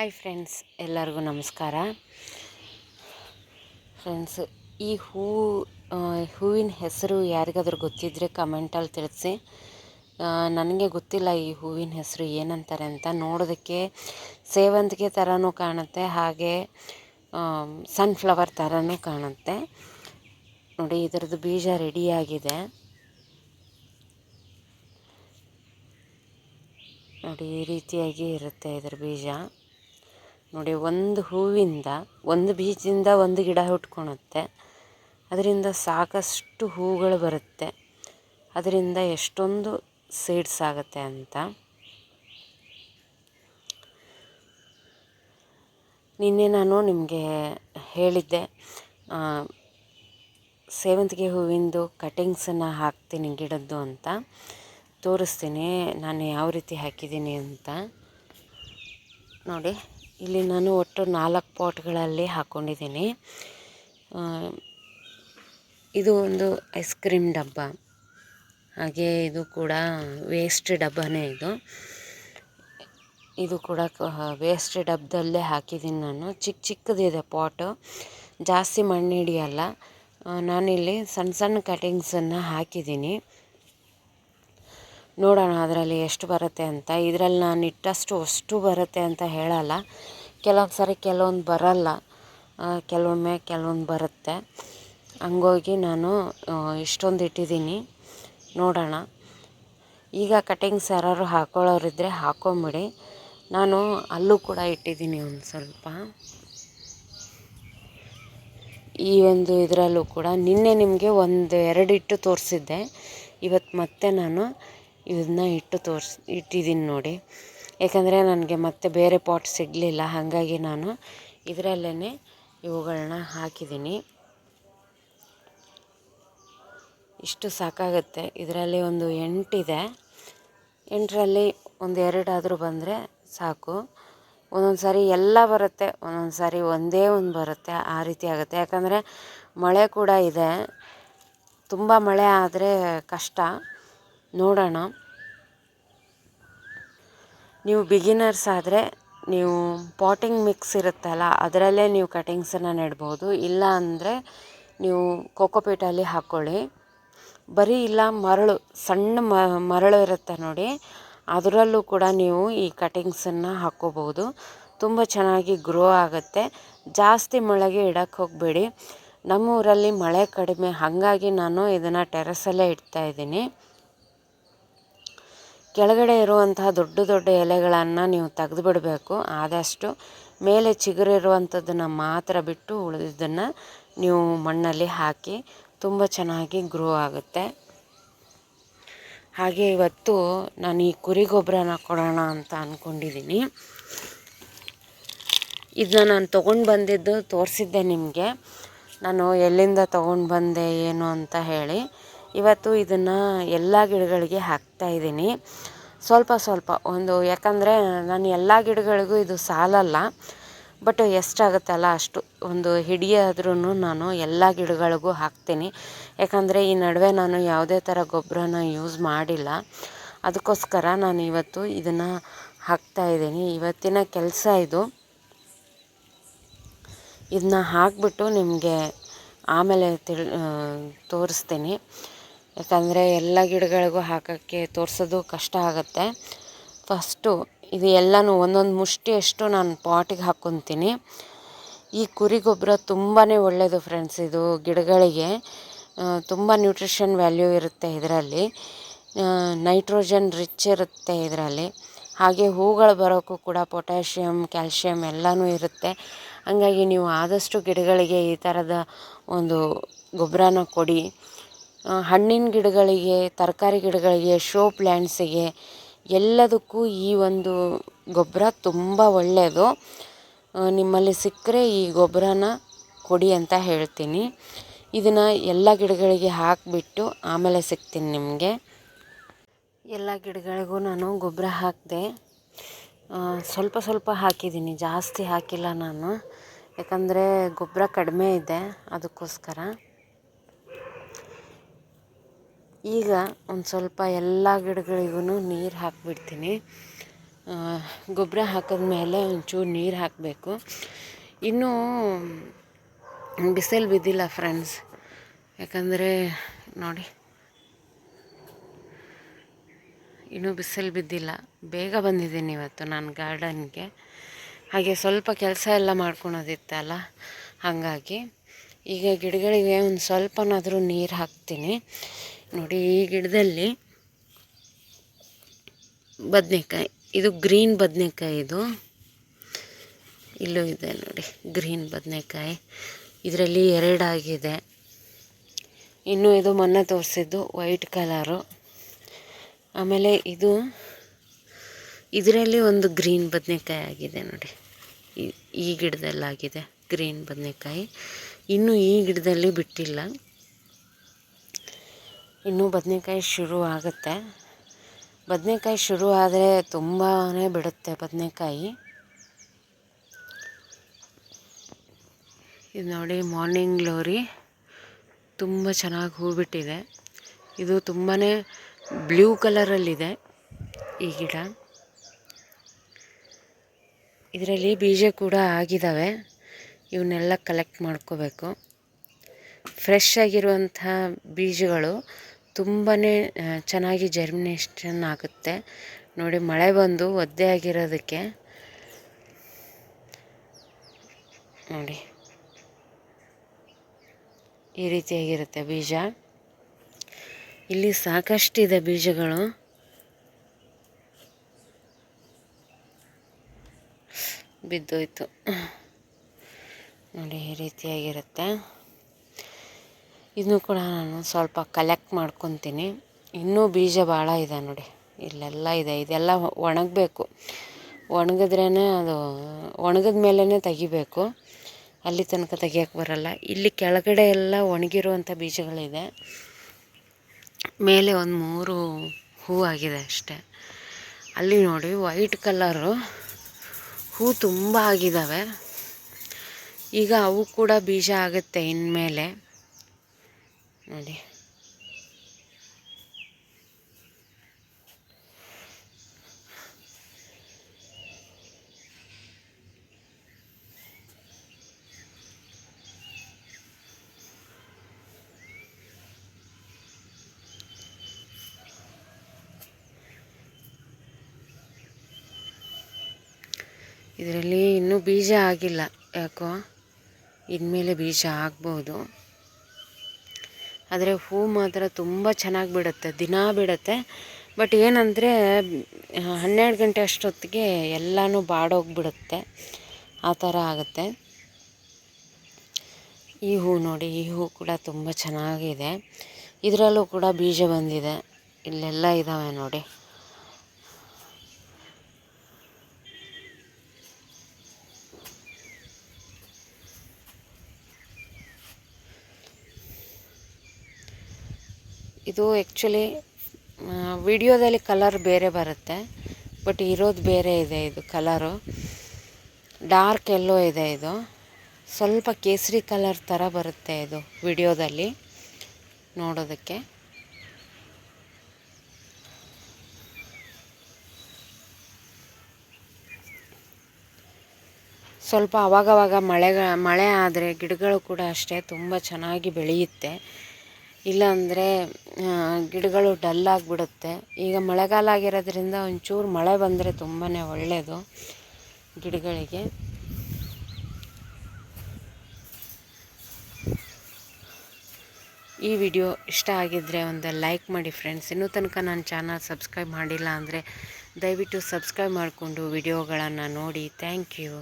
Hi friends, ಎಲ್ಲರಿಗೂ ನಮಸ್ಕಾರ. Friends, ಈ ಹೂ ಹೂವಿನ ಹೆಸರು ಯಾರಿಗಾದ್ರೂ ಗೊತ್ತಿದ್ದರೆ ಕಮೆಂಟಲ್ಲಿ ತಿಳಿಸಿ. ನನಗೆ ಗೊತ್ತಿಲ್ಲ ಈ ಹೂವಿನ ಹೆಸರು ಏನಂತಾರೆ ಅಂತ. ನೋಡೋದಕ್ಕೆ ಸೇವಂತಿಗೆ ಥರನೂ ಕಾಣುತ್ತೆ, ಹಾಗೆ ಸನ್ಫ್ಲವರ್ ಥರನೂ ಕಾಣುತ್ತೆ. ನೋಡಿ, ಇದರದ್ದು ಬೀಜ ರೆಡಿಯಾಗಿದೆ ನೋಡಿ, ಈ ರೀತಿಯಾಗಿ ಇರುತ್ತೆ ಇದರ ಬೀಜ. ನೋಡಿ, ಒಂದು ಹೂವಿಂದ, ಒಂದು ಬೀಜದಿಂದ ಒಂದು ಗಿಡ ಹುಟ್ಕೊಳುತ್ತೆ ಅದರಿಂದ ಸಾಕಷ್ಟು ಹೂಗಳು ಬರುತ್ತೆ. ಅದರಿಂದ ಎಷ್ಟೊಂದು ಸೀಡ್ಸ್ ಆಗುತ್ತೆ ಅಂತ. ನಿನ್ನೆ ನಾನು ನಿಮಗೆ ಹೇಳಿದ್ದೆ ಸೇವಂತಿಗೆ ಹೂವಿಂದು ಕಟಿಂಗ್ಸನ್ನು ಹಾಕ್ತೀನಿ ಗಿಡದ್ದು ಅಂತ. ತೋರಿಸ್ತೀನಿ, ನಾನು ಯಾವ ರೀತಿ ಹಾಕಿದ್ದೀನಿ ಅಂತ. ನೋಡಿ. ಇಲ್ಲಿ ನಾನು ಒಟ್ಟು ನಾಲ್ಕು ಪಾಟ್ಗಳಲ್ಲಿ ಹಾಕ್ಕೊಂಡಿದ್ದೀನಿ ಇದು ಒಂದು ಐಸ್ ಕ್ರೀಮ್ ಡಬ್ಬ. ಹಾಗೆ ಇದು ಕೂಡ ವೇಸ್ಟ್ ಡಬ್ಬನೇ ಇದು. ಇದು ಕೂಡ ವೇಸ್ಟ್ ಡಬ್ಬದಲ್ಲೇ ಹಾಕಿದ್ದೀನಿ ನಾನು. ಚಿಕ್ಕ ಚಿಕ್ಕದಿದೆ ಪಾಟು. ಜಾಸ್ತಿ ಮಣ್ಣು ಹಿಡಿಯಲ್ಲ ನಾನಿಲ್ಲಿ ಸಣ್ಣ ಸಣ್ಣ ಕಟಿಂಗ್ಸನ್ನು ಹಾಕಿದ್ದೀನಿ. ನೋಡೋಣ ಅದರಲ್ಲಿ ಎಷ್ಟು ಬರುತ್ತೆ ಅಂತ. ಇದರಲ್ಲಿ ನಾನು ಇಟ್ಟಷ್ಟು ಅಷ್ಟು ಬರುತ್ತೆ ಅಂತ ಹೇಳಲ್ಲ. ಕೆಲವೊಂದು ಸಾರಿ ಕೆಲವೊಂದು ಬರಲ್ಲ. ಕೆಲವೊಮ್ಮೆ ಕೆಲವೊಂದು ಬರುತ್ತೆ. ಹಂಗೋಗಿ ನಾನು ಇಷ್ಟೊಂದು ಇಟ್ಟಿದ್ದೀನಿ. ನೋಡೋಣ. ಈಗ ಕಟಿಂಗ್ಸ್ ಯಾರು ಹಾಕೊಳ್ಳೋರಿದ್ದರೆ ಹಾಕೊಂಬಿಡಿ. ನಾನು ಅಲ್ಲೂ ಕೂಡ ಇಟ್ಟಿದ್ದೀನಿ ಒಂದು ಸ್ವಲ್ಪ. ಈ ಒಂದು ಇದರಲ್ಲೂ ಕೂಡ ನಿನ್ನೆ ನಿಮಗೆ ಒಂದು ಎರಡು ಇಟ್ಟು ತೋರಿಸಿದ್ದೆ. ಇವತ್ತು ಮತ್ತೆ ನಾನು ಇದನ್ನ ಇಟ್ಟು ತೋರ್ಸಿ ಇಟ್ಟಿದ್ದೀನಿ ನೋಡಿ. ಯಾಕಂದರೆ ನನಗೆ ಮತ್ತೆ ಬೇರೆ ಪಾಟ್ ಸಿಗಲಿಲ್ಲ, ಹಾಗಾಗಿ ನಾನು ಇದರಲ್ಲೇ ಇವುಗಳನ್ನ ಹಾಕಿದ್ದೀನಿ ಇಷ್ಟು ಸಾಕಾಗುತ್ತೆ. ಇದರಲ್ಲಿ ಒಂದು ಎಂಟಿದೆ. ಎಂಟರಲ್ಲಿ ಒಂದು ಎರಡಾದರೂ ಬಂದರೆ ಸಾಕು. ಒಂದೊಂದು ಸಾರಿ ಎಲ್ಲ ಬರುತ್ತೆ ಒಂದೊಂದು ಸಾರಿ ಒಂದೇ ಒಂದು ಬರುತ್ತೆ, ಆ ರೀತಿ ಆಗುತ್ತೆ. ಯಾಕಂದರೆ ಮಳೆ ಕೂಡ ಇದೆ. ತುಂಬ ಮಳೆ ಆದರೆ ಕಷ್ಟ. ನೋಡೋಣ. ನೀವು ಬಿಗಿನರ್ಸ್ ಆದರೆ ನೀವು ಪಾಟಿಂಗ್ ಮಿಕ್ಸ್ ಇರುತ್ತಲ್ಲ, ಅದರಲ್ಲೇ ನೀವು ಕಟಿಂಗ್ಸನ್ನು ನೆಡ್ಬೋದು. ಇಲ್ಲ ಅಂದರೆ ನೀವು ಕೋಕೋಪೀಟಲ್ಲಿ ಹಾಕ್ಕೊಳ್ಳಿ ಬರೀ ಇಲ್ಲ, ಮರಳು, ಸಣ್ಣ ಮರಳು ಇರುತ್ತೆ ನೋಡಿ. ಅದರಲ್ಲೂ ಕೂಡ ನೀವು ಈ ಕಟಿಂಗ್ಸನ್ನು ಹಾಕ್ಕೋಬೋದು ತುಂಬ ಚೆನ್ನಾಗಿ ಗ್ರೋ ಆಗುತ್ತೆ. ಜಾಸ್ತಿ ಮಳೆಗೆ ಇಡಕ್ಕೆ ಹೋಗಬೇಡಿ. ನಮ್ಮೂರಲ್ಲಿ ಮಳೆ ಕಡಿಮೆ, ಹಾಗಾಗಿ ನಾನು ಇದನ್ನು ಟೆರೆಸಲ್ಲೇ ಇಡ್ತಾ ಇದ್ದೀನಿ. ಕೆಳಗಡೆ ಇರುವಂತಹ ದೊಡ್ಡ ದೊಡ್ಡ ಎಲೆಗಳನ್ನು ನೀವು ತೆಗೆದು ಬಿಡಬೇಕು ಆದಷ್ಟು ಮೇಲೆ ಚಿಗುರಿರುವಂಥದ್ದನ್ನು ಮಾತ್ರ ಬಿಟ್ಟು ಉಳಿದಿದ್ದನ್ನು ನೀವು ಮಣ್ಣಲ್ಲಿ ಹಾಕಿ ತುಂಬ ಚೆನ್ನಾಗಿ ಗ್ರೋ ಆಗುತ್ತೆ. ಹಾಗೆ ಇವತ್ತು ನಾನು ಈ ಕುರಿ ಗೊಬ್ಬರನ ಕೊಡೋಣ ಅಂತ ಅಂದ್ಕೊಂಡಿದ್ದೀನಿ ಇದನ್ನ ನಾನು ತೊಗೊಂಡು ಬಂದಿದ್ದು ತೋರಿಸಿದ್ದೆ ನಿಮಗೆ. ನಾನು ಎಲ್ಲಿಂದ ತೊಗೊಂಡು ಬಂದೆ, ಏನು ಅಂತ ಹೇಳಿ. ಇವತ್ತು ಇದನ್ನು ಎಲ್ಲ ಗಿಡಗಳಿಗೆ ಹಾಕ್ತಾ ಇದ್ದೀನಿ. ಸ್ವಲ್ಪ ಸ್ವಲ್ಪ ಒಂದು, ಯಾಕಂದರೆ ನಾನು ಎಲ್ಲ ಗಿಡಗಳಿಗೂ ಇದು ಸಾಲಲ್ಲ. ಬಟ್ ಎಷ್ಟಾಗುತ್ತಲ್ಲ ಅಷ್ಟು ಒಂದು ಹಿಡಿಯಾದ್ರೂ ನಾನು ಎಲ್ಲ ಗಿಡಗಳಿಗೂ ಹಾಕ್ತೀನಿ. ಯಾಕಂದರೆ ಈ ನಡುವೆ ನಾನು ಯಾವುದೇ ಥರ ಗೊಬ್ಬರನ ಯೂಸ್ ಮಾಡಿಲ್ಲ. ಅದಕ್ಕೋಸ್ಕರ ನಾನು ಇವತ್ತು ಇದನ್ನು ಹಾಕ್ತಾ ಇದ್ದೀನಿ. ಇವತ್ತಿನ ಕೆಲಸ ಇದು. ಇದನ್ನ ಹಾಕಿಬಿಟ್ಟು ನಿಮಗೆ ಆಮೇಲೆ ತಿಳ್ ತೋರಿಸ್ತೀನಿ. ಯಾಕಂದರೆ ಎಲ್ಲ ಗಿಡಗಳಿಗೂ ಹಾಕೋಕ್ಕೆ ತೋರಿಸೋದು ಕಷ್ಟ ಆಗುತ್ತೆ. ಫಸ್ಟು ಇದು ಎಲ್ಲನೂ ಒಂದೊಂದು ಮುಷ್ಟಿಯಷ್ಟು ನಾನು ಪಾಟಿಗೆ ಹಾಕ್ಕೊತೀನಿ ಈ ಕುರಿ ಗೊಬ್ಬರ ತುಂಬಾ ಒಳ್ಳೆಯದು ಫ್ರೆಂಡ್ಸ್ ಇದು ಗಿಡಗಳಿಗೆ. ತುಂಬ ನ್ಯೂಟ್ರಿಷನ್ ವ್ಯಾಲ್ಯೂ ಇರುತ್ತೆ ಇದರಲ್ಲಿ. ನೈಟ್ರೋಜನ್ ರಿಚ್ ಇರುತ್ತೆ ಇದರಲ್ಲಿ. ಹಾಗೆ ಹೂಗಳು ಬರೋಕ್ಕೂ ಕೂಡ ಪೊಟ್ಯಾಷಿಯಮ್ ಕ್ಯಾಲ್ಶಿಯಮ್ ಎಲ್ಲನೂ ಇರುತ್ತೆ. ಹಂಗಾಗಿ ನೀವು ಆದಷ್ಟು ಗಿಡಗಳಿಗೆ ಈ ಥರದ ಒಂದು ಗೊಬ್ಬರನ ಕೊಡಿ. ಹಣ್ಣಿನ ಗಿಡಗಳಿಗೆ, ತರಕಾರಿ ಗಿಡಗಳಿಗೆ ಶೋ ಪ್ಲ್ಯಾಂಟ್ಸಿಗೆ ಎಲ್ಲದಕ್ಕೂ ಈ ಒಂದು ಗೊಬ್ಬರ ತುಂಬ ಒಳ್ಳೆಯದು ನಿಮ್ಮಲ್ಲಿ ಸಿಕ್ಕರೆ ಈ ಗೊಬ್ಬರನ ಕೊಡಿ ಅಂತ ಹೇಳ್ತೀನಿ. ಇದನ್ನು ಎಲ್ಲ ಗಿಡಗಳಿಗೆ ಹಾಕಿಬಿಟ್ಟು ಆಮೇಲೆ ಸಿಗ್ತೀನಿ ನಿಮಗೆ. ಎಲ್ಲ ಗಿಡಗಳಿಗೂ ನಾನು ಗೊಬ್ಬರ ಹಾಕಿದೆ. ಸ್ವಲ್ಪ ಸ್ವಲ್ಪ ಹಾಕಿದ್ದೀನಿ, ಜಾಸ್ತಿ ಹಾಕಿಲ್ಲ ನಾನು. ಯಾಕಂದರೆ ಗೊಬ್ಬರ ಕಡಿಮೆ ಇದೆ, ಅದಕ್ಕೋಸ್ಕರ. ಈಗ ಒಂದು ಸ್ವಲ್ಪ ಎಲ್ಲ ಗಿಡಗಳಿಗೂ ನೀರು ಹಾಕಿಬಿಡ್ತೀನಿ. ಗೊಬ್ಬರ ಹಾಕಿದ ಮೇಲೆ ಒಂಚೂರು ನೀರು ಹಾಕಬೇಕು. ಇನ್ನೂ ಬಿಸಿಲು ಬಿದ್ದಿಲ್ಲ ಫ್ರೆಂಡ್ಸ್. ಯಾಕಂದರೆ ನೋಡಿ, ಇನ್ನೂ ಬಿಸಿಲು ಬಿದ್ದಿಲ್ಲ. ಬೇಗ ಬಂದಿದ್ದೀನಿ ಇವತ್ತು ನಾನು ಗಾರ್ಡನ್ಗೆ. ಹಾಗೆ ಸ್ವಲ್ಪ ಕೆಲಸ ಎಲ್ಲ ಮಾಡ್ಕೊಳೋದಿತ್ತಲ್ಲ ಹಾಗಾಗಿ. ಈಗ ಗಿಡಗಳಿಗೆ ಒಂದು ಸ್ವಲ್ಪನಾದರೂ ನೀರು ಹಾಕ್ತೀನಿ. ನೋಡಿ ಈ ಗಿಡದಲ್ಲಿ ಬದನೆಕಾಯಿ. ಇದು ಗ್ರೀನ್ ಬದನೆಕಾಯಿ ಇದು. ಇಲ್ಲೂ ಇದೆ ನೋಡಿ, ಗ್ರೀನ್ ಬದನೆಕಾಯಿ. ಇದರಲ್ಲಿ ಎರಡಾಗಿದೆ. ಇನ್ನು ಇದು ಮೊನ್ನೆ ತೋರಿಸಿದ್ದು ವೈಟ್ ಕಲರು. ಆಮೇಲೆ ಇದು, ಇದರಲ್ಲಿ ಒಂದು ಗ್ರೀನ್ ಬದನೆಕಾಯಿ ಆಗಿದೆ ನೋಡಿ. ಈ ಗಿಡದಲ್ಲಾಗಿದೆ ಗ್ರೀನ್ ಬದನೆಕಾಯಿ. ಇನ್ನು ಈ ಗಿಡದಲ್ಲಿ ಬಿಟ್ಟಿಲ್ಲ. ಇನ್ನೂ ಬದನೆಕಾಯಿ ಶುರು ಆಗುತ್ತೆ. ಬದನೆಕಾಯಿ ಶುರು ಆದರೆ ತುಂಬಾ ಬಿಡುತ್ತೆ ಬದನೆಕಾಯಿ. ಇದು ನೋಡಿ ಮಾರ್ನಿಂಗ್ ಗ್ಲೋರಿ. ತುಂಬ ಚೆನ್ನಾಗಿ ಹೂ ಬಿಟ್ಟಿದೆ ಇದು ತುಂಬಾ ಬ್ಲೂ ಕಲರಲ್ಲಿದೆ ಈ ಗಿಡ. ಇದರಲ್ಲಿ ಬೀಜ ಕೂಡ ಆಗಿದ್ದಾವೆ ಇವನ್ನೆಲ್ಲ ಕಲೆಕ್ಟ್ ಮಾಡ್ಕೋಬೇಕು. ಫ್ರೆಶ್ ಆಗಿರುವಂಥ ಬೀಜಗಳು ತುಂಬಾ ಚೆನ್ನಾಗಿ ಜರ್ಮಿನೇಷನ್ ಆಗುತ್ತೆ. ನೋಡಿ, ಮಳೆ ಬಂದು ಒದ್ದೆ ಆಗಿರೋದಕ್ಕೆ ನೋಡಿ. ಈ ರೀತಿಯಾಗಿರುತ್ತೆ ಬೀಜ. ಇಲ್ಲಿ ಸಾಕಷ್ಟಿದೆ ಬೀಜಗಳು. ಬಿದ್ದೋಯ್ತು. ನೋಡಿ, ಈ ರೀತಿಯಾಗಿರುತ್ತೆ. ಇದನ್ನು ಕೂಡ ನಾನು ಸ್ವಲ್ಪ ಕಲೆಕ್ಟ್ ಮಾಡ್ಕೊತೀನಿ. ಇನ್ನೂ ಬೀಜ ಭಾಳ ಇದೆ ನೋಡಿ. ಇಲ್ಲೆಲ್ಲ ಇದೆ. ಇದೆಲ್ಲ ಒಣಗಬೇಕು. ಒಣಗಿದ್ರೇ ಅದು, ಒಣಗಿದ ಮೇಲೇ ತೆಗಿಬೇಕು. ಅಲ್ಲಿ ತನಕ ತೆಗಿಯೋಕ್ಕೆ ಬರಲ್ಲ. ಇಲ್ಲಿ ಕೆಳಗಡೆ ಎಲ್ಲ ಒಣಗಿರುವಂಥ ಬೀಜಗಳಿದೆ. ಮೇಲೆ ಒಂದು ಮೂರು ಹೂ ಆಗಿದೆ ಅಷ್ಟೆ. ಅಲ್ಲಿ ನೋಡಿ ವೈಟ್ ಕಲರು ಹೂ ತುಂಬ ಆಗಿದ್ದಾವೆ ಈಗ ಅವು ಕೂಡ ಬೀಜ ಆಗುತ್ತೆ ಇನ್ಮೇಲೆ. ನೋಡಿ ಇದರಲ್ಲಿ ಇನ್ನೂ ಬೀಜ ಆಗಿಲ್ಲ. ಯಾಕೋ? ಇನ್ಮೇಲೆ ಬೀಜ ಆಗ್ಬೋದು. ಆದರೆ ಹೂ ಮಾತ್ರ ತುಂಬ ಚೆನ್ನಾಗಿ ಬಿಡುತ್ತೆ, ದಿನ ಬಿಡುತ್ತೆ. ಬಟ್ ಏನಂದರೆ ಹನ್ನೆರಡು ಗಂಟೆ ಅಷ್ಟೊತ್ತಿಗೆ ಎಲ್ಲನೂ ಬಾಡೋಗ್ಬಿಡುತ್ತೆ. ಆ ಥರ ಆಗುತ್ತೆ. ಈ ಹೂ ನೋಡಿ, ಈ ಹೂ ಕೂಡ ತುಂಬ ಚೆನ್ನಾಗಿದೆ. ಇದರಲ್ಲೂ ಕೂಡ ಬೀಜ ಬಂದಿದೆ. ಇಲ್ಲೆಲ್ಲ ಇದ್ದಾವೆ ನೋಡಿ. ಇದು ಆ್ಯಕ್ಚುಲಿ ವಿಡಿಯೋದಲ್ಲಿ ಕಲರ್ ಬೇರೆ ಬರುತ್ತೆ ಬಟ್ ಇರೋದು ಬೇರೆ ಇದೆ ಇದು ಕಲರು ಡಾರ್ಕ್ ಎಲ್ಲೋ ಇದೆ ಇದು. ಸ್ವಲ್ಪ ಕೇಸರಿ ಕಲರ್ ಥರ ಬರುತ್ತೆ ಇದು ವಿಡಿಯೋದಲ್ಲಿ ನೋಡೋದಕ್ಕೆ. ಸ್ವಲ್ಪ ಅವಾಗವಾಗ ಮಳೆಗ, ಮಳೆ ಆದರೆ ಗಿಡಗಳು ಕೂಡ ಅಷ್ಟೇ ತುಂಬ ಚೆನ್ನಾಗಿ ಬೆಳೆಯುತ್ತೆ. ಇಲ್ಲಾಂದರೆ ಗಿಡಗಳು ಡಲ್ ಆಗಿಬಿಡುತ್ತೆ. ಈಗ ಮಳೆಗಾಲ ಆಗಿರೋದ್ರಿಂದ ಒಂಚೂರು ಮಳೆ ಬಂದರೆ ತುಂಬಾ ಒಳ್ಳೆಯದು ಗಿಡಗಳಿಗೆ. ಈ ವಿಡಿಯೋ ಇಷ್ಟ ಆಗಿದ್ದರೆ ಒಂದು ಲೈಕ್ ಮಾಡಿ ಫ್ರೆಂಡ್ಸ್. ಇನ್ನೂ ತನಕ ನನ್ನ ಚಾನಲ್ ಸಬ್ಸ್ಕ್ರೈಬ್ ಮಾಡಿಲ್ಲ ಅಂದರೆ ದಯವಿಟ್ಟು ಸಬ್ಸ್ಕ್ರೈಬ್ ಮಾಡಿಕೊಂಡು ವಿಡಿಯೋಗಳನ್ನು ನೋಡಿ. Thank you.